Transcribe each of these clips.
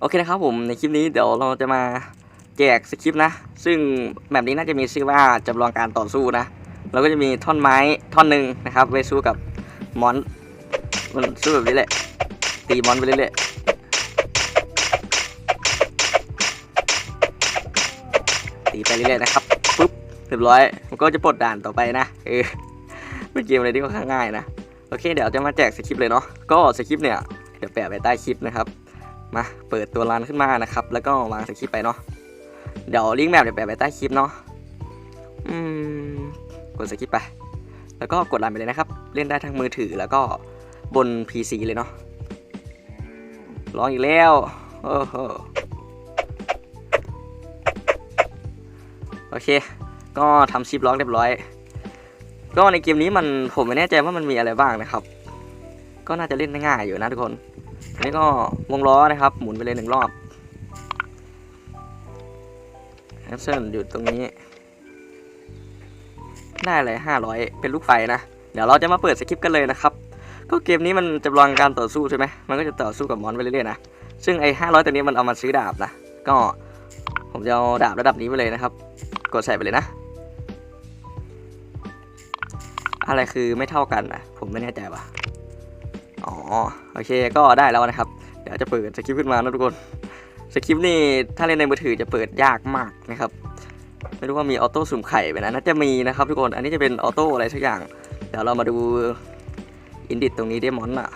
โอเคนะครับผมในคลิปนี้เดี๋ยวเราจะมาแจกสคริปต์นะ ซึ่งแบบนี้น่าจะมีชื่อว่าจำลองการต่อสู้นะ เราก็จะมีท่อนไม้ท่อนหนึ่งนะครับไว้สู้กับมอนมันสู้แบบนี้แหละตีมอนไปเรื่อยๆตีไปเรื่อยๆนะครับปุ๊บเรียบร้อยมันก็จะปลดด่านต่อไปนะเออเป็นเกมอะไรที่ค่อนข้างง่ายนะโอเคเดี๋ยวจะมาแจกสคริปต์เลยเนาะก็สคริปต์เนี่ยเดี๋ยวแปะไว้ใต้คลิปนะครับ มาเปิดตัวร้านขึ้นมานะครับ แล้วก็วางสคริปต์ไปเนาะเดี๋ยวลิงก์แมปเดี๋ยวแปะไว้ใต้คลิปเนาะอืมกดสคริปต์ไป แล้วก็กดรันไปเลยนะครับ เล่นได้ทั้งมือถือแล้วก็บน PC เลยเนาะร้องอีกแล้วโอ้โหโอเค ก็ทำชิปล็อกเรียบร้อย ก็ในเกมนี้มันผมไม่แน่ใจว่ามันมีอะไรบ้างนะครับ ก็น่าจะเล่นง่ายอยู่นะทุกคน อันนี้ก็วงล้อนะครับ หมุนไปเลยหนึ่งรอบแอปเซนอยู่ตรงนี้ ได้เลยห้าร้อยเป็นลูกไฟนะ เดี๋ยวเราจะมาเปิดสคริปต์กันเลยนะครับ ก็เกมนี้มันจำลองการต่อสู้ใช่ไหมมันก็จะต่อสู้กับมอนไปเรื่อยๆนะ ซึ่งไอ้ห้าร้อยตัวนี้มันเอามาซื้อดาบนะ ก็ผมจะเอาดาบระดับนี้ไปเลยนะครับ กดใส่ไปเลยนะ อะไรคือไม่เท่ากันนะผมไม่แน่ใจว่ะ อ๋อโอเคก็ได้แล้วนะครับ เดี๋ยวจะเปิดสคริปต์ขึ้นมานะทุกคนสคริปต์นี่ถ้าเล่นในมือถือจะเปิดยากมากนะครับไม่รู้ว่ามีออโต้สุ่มไข่ไปนะน่าจะมีนะครับทุกคนอันนี้จะเป็นออโต้อะไรสักอย่าง เดี๋ยวเรามาดูอินดิตตรงนี้ได้มอนอะ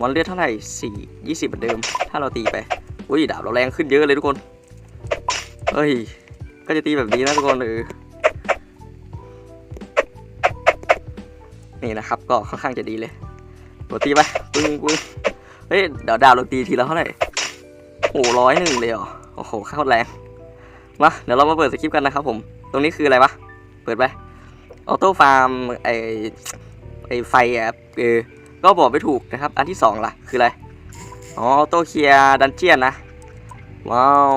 มอนเลือดเท่าไหร่สี่ยี่สิบเหมือนเดิม ถ้าเราตีไปอุ้ยดาบเราแรงขึ้นเยอะเลยทุกคนเฮ้ยก็จะตีแบบนี้นะทุกคนเออนี่นะครับก็ค่อนข้างจะดีเลย กดตีไปปึ้งปึ้งเฮ้ยเดี๋ยวดาวเรตีทีละเท่าไหร่โอ้ร้อยหนึ่งเลยเหรอโอ้โหข้าวแรงมาเดี๋ยวเรามาเปิดสคริปต์กันนะครับผม ตรงนี้คืออะไรวะเปิดไปออโต้ฟาร์มไอไอไฟอะเออก็บอกไม่ถูกนะครับ อันที่สองล่ะ คืออะไร อ๋อออโต้เคลียร์ดันเจียนนะ ว้าว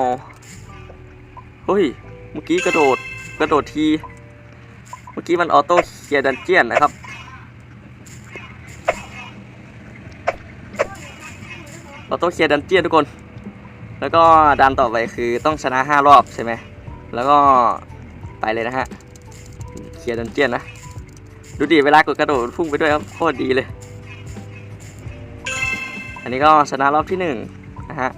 เฮ้ยเมื่อกี้กระโดดกระโดดที เมื่อกี้มันออโต้เคลียร์ดันเจียนนะครับ เราต้องเคลียร์ดันเจียนทุกคน แล้วก็ดันต่อไปคือต้องชนะ5รอบใช่ไหม แล้วก็ไปเลยนะฮะ เคลียร์ดันเจียนนะ ดูดิเวลากดกระโดดพุ่งไปด้วยครับโคตรดีเลย อันนี้ก็ชนะรอบที่1นงนะฮะ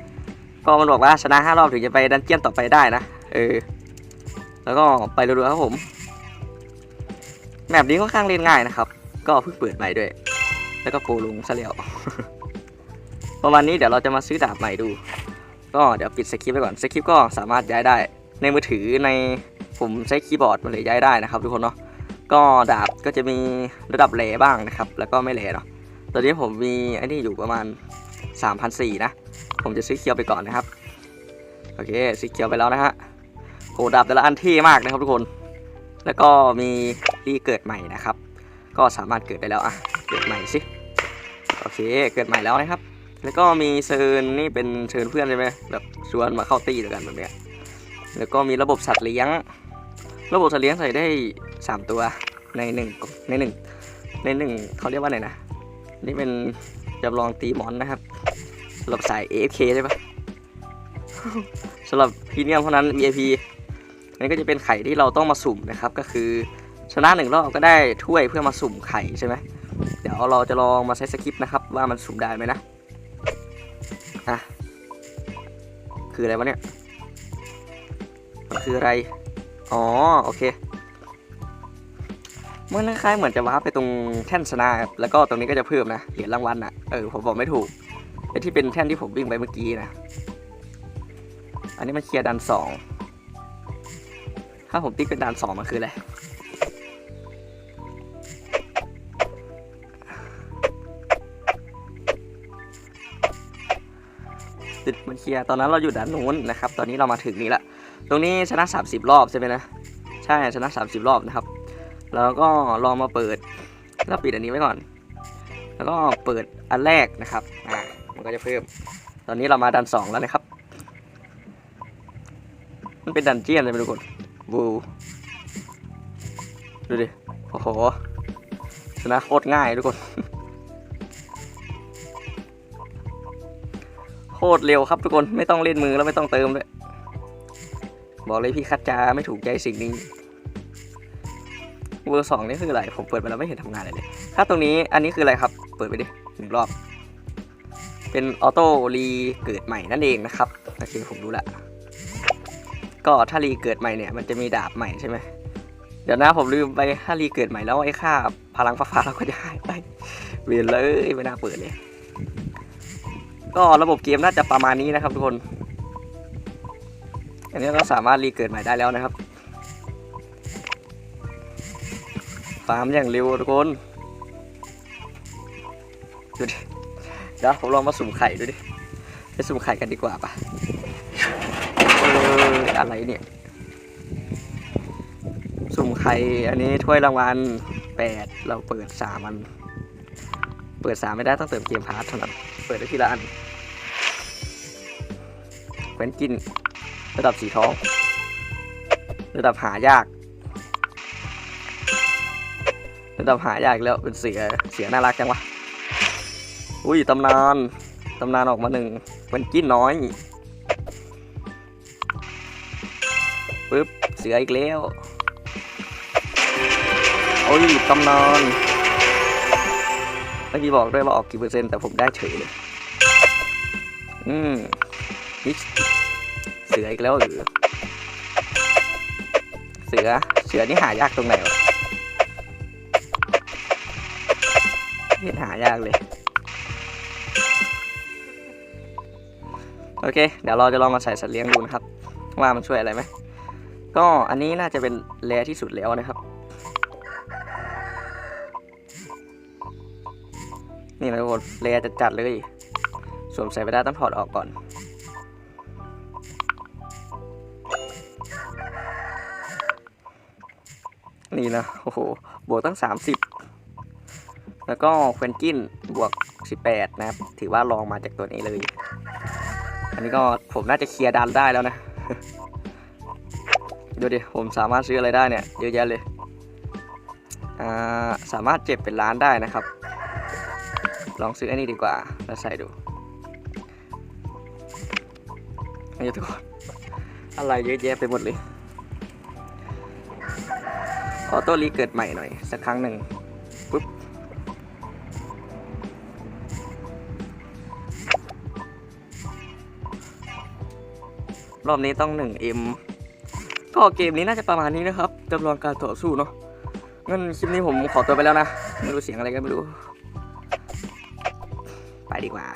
ก็มันบอกว่าชนะ5รอบถึงจะไปดันเจียนต่อไปได้นะ เออ แล้วก็ไปเรื่อยๆครับผม แมปนี้ค่อนข้างเล่นง่ายนะครับ ก็เพิ่งเปิดใหม่ด้วย แล้วก็โกลุงซะแล้ว ประมาณนี้เดี๋ยวเราจะมาซื้อดาบใหม่ดู ก็เดี๋ยวปิดสคริปต์ไปก่อนสคริปต์ก็สามารถย้ายได้ ในมือถือในผมใช้คีย์บอร์ดมันเลยย้ายได้นะครับทุกคนเนาะก็ดาบก็จะมีระดับแหลบ้างนะครับ แล้วก็ไม่แหลเนาะตอนนี้ผมมีไอ้นี่อยู่ประมาณ3,004นะ ผมจะซื้อเคียวไปก่อนนะครับ โอเคซื้อเคียวไปแล้วนะฮะโหดาบแต่ละอันเท่มากนะครับทุกคน แล้วก็มีรีเกิดใหม่นะครับ ก็สามารถเกิดได้แล้วอะ เกิดใหม่สิ โอเค เกิดใหม่แล้วนะครับ แล้วก็มีเชิญนี่เป็นเชิญเพื่อนใช่ไหมแบบชวนมาเข้าตีด้วยกันแบบเนี้ยแล้วก็มีระบบสัตว์เลี้ยง ระบบสัตว์เลี้ยงใส่ได้ 3 ตัวในหนึ่งในหนึ่งในหนึ่งเขาเรียกว่าไหนนะ นี่เป็นจำลองตีหมอนนะครับสำหรับสาย AFK ใช่ปะสำหรับพรีเมียมเท่านั้น VIP อันนี้ก็จะเป็นไข่ที่เราต้องมาสุ่มนะครับ ก็คือชนะหนึ่งรอบก็ได้ถ้วยเพื่อมาสุ่มไข่ใช่ไหมเดี๋ยวเราจะลองมาใช้สคริปต์นะครับ ว่ามันสุ่มได้ไหมนะ อะคืออะไรวะเนี่ย มันคืออะไร อ๋อ โอเค มันคล้ายๆเหมือนจะว้าร์ปไปตรงแท่นชนะครับแล้วก็ตรงนี้ก็จะเพิ่มนะเหรียญรางวัลน่ะ เออ ผมบอกไม่ถูกไอ้ที่เป็นแท่นที่ผมวิ่งไปเมื่อกี้นะ อันนี้มันเคลียร์ดันสอง ถ้าผมติ๊กเป็นดันสองมันคืออะไร ติดมันเคลียร์ตอนนั้นเราอยู่ด้านนู้นนะครับ ตอนนี้เรามาถึงนี่ละ ตรงนี้ชนะ 30 รอบใช่ไหมนะ ใช่ชนะ 30 รอบนะครับ แล้วก็ลองมาเปิดแล้วปิดอันนี้ไว้ก่อน แล้วก็เปิดอันแรกนะครับ อ่า มันก็จะเพิ่ม ตอนนี้เรามาดันสองแล้วนะครับ มันเป็นดันเจียนเลยทุกคนวูดูดิ โอ้โห ชนะโคตรง่ายทุกคน คตรเร็วครับทุกคนไม่ต้องเล่นมือแล้วไม่ต้องเติมด้วยบอกเลยพี่คัดจาไม่ถูกใจสิ่งนี้เวอร์สองนี่คืออะไรผมเปิดไปแล้วไม่เห็นทำงานเลยเลยถ้าตรงนี้อันนี้คืออะไรครับเปิดไปดิหนึ่งรอบ เป็นออโต้รีเกิดใหม่นั่นเองนะครับโอเคผมรู้ละก็ถ้ารีเกิดใหม่เนี่ยมันจะมีดาบใหม่ใช่ไหมเดี๋ยวนะผมลืมไปถ้ารีเกิดใหม่แล้วไอ้ค่าพลังฟ้าเราก็จะหายไปเวียนเลยไม่น่าเปิดเลย ก็ระบบเกมน่าจะประมาณนี้นะครับทุกคน อันนี้เราสามารถรีเกิดใหม่ได้แล้วนะครับ ฟาร์มอย่างเร็วทุกคน ดูดิ เดี๋ยวผมลองมาสุ่มไข่ดูดิ ไปสุ่มไข่กันดีกว่าปะเอออะไรเนี่ย สุ่มไข่ อันนี้ถ้วยรางวัลแปดเราเปิดสามัน เปิดสามไม่ได้ต้องเติมเกมพาร์ทเท่านั้น เปิดได้ทีละอัน วนกิน ระดับสีทอง ระดับหายาก ระดับหายากแล้วเป็นเสือเสือน่ารักจังวะ อุ้ยตำนานตำนานออกมาหนึ่งเป็นกินน้อยปึ๊บเสืออีกแล้วโอ้ยตำนานเมื่อกี้บอกด้วยว่าออกกี่เปอร์เซ็นต์แต่ผมได้เฉยเลย อืม เสืออีกแล้วหรือ เสือ เสือนี่หายากตรงไหนวะเห็นหายากเลย โอเค เดี๋ยวเราจะลองมาใส่สัตว์เลี้ยงดูนะครับ ว่ามันช่วยอะไรไหม ก็อันนี้น่าจะเป็นแรที่สุดแล้วนะครับ นี่นะทุกคนแรจะจัดเลยสวมใส่ไปได้ต้องถอดออกก่อน นี่นะ โอ้โห บวกตั้ง 30 แล้วก็เควนกินบวก 18 นะครับ ถือว่าลองมาจากตัวนี้เลย อันนี้ก็ผมน่าจะเคลียร์ดันได้แล้วนะ ดูดิ ผมสามารถซื้ออะไรได้เนี่ย เยอะแยะเลย อ่า สามารถเจ็บเป็นล้านได้นะครับ ลองซื้ออันนี้ดีกว่า แล้วใส่ดูนี่ทุกคนอะไรเยอะแยะไปหมดเลย ออโต้รีเกิดใหม่หน่อย สักครั้งหนึ่งปุ๊บรอบนี้ต้อง 1M ก็เกมนี้น่าจะประมาณนี้นะครับจำลองการต่อสู้เนาะงั้นคลิปนี้ผมขอตัวไปแล้วนะ ไม่รู้เสียงอะไรก็ไม่รู้ ไปดีกว่า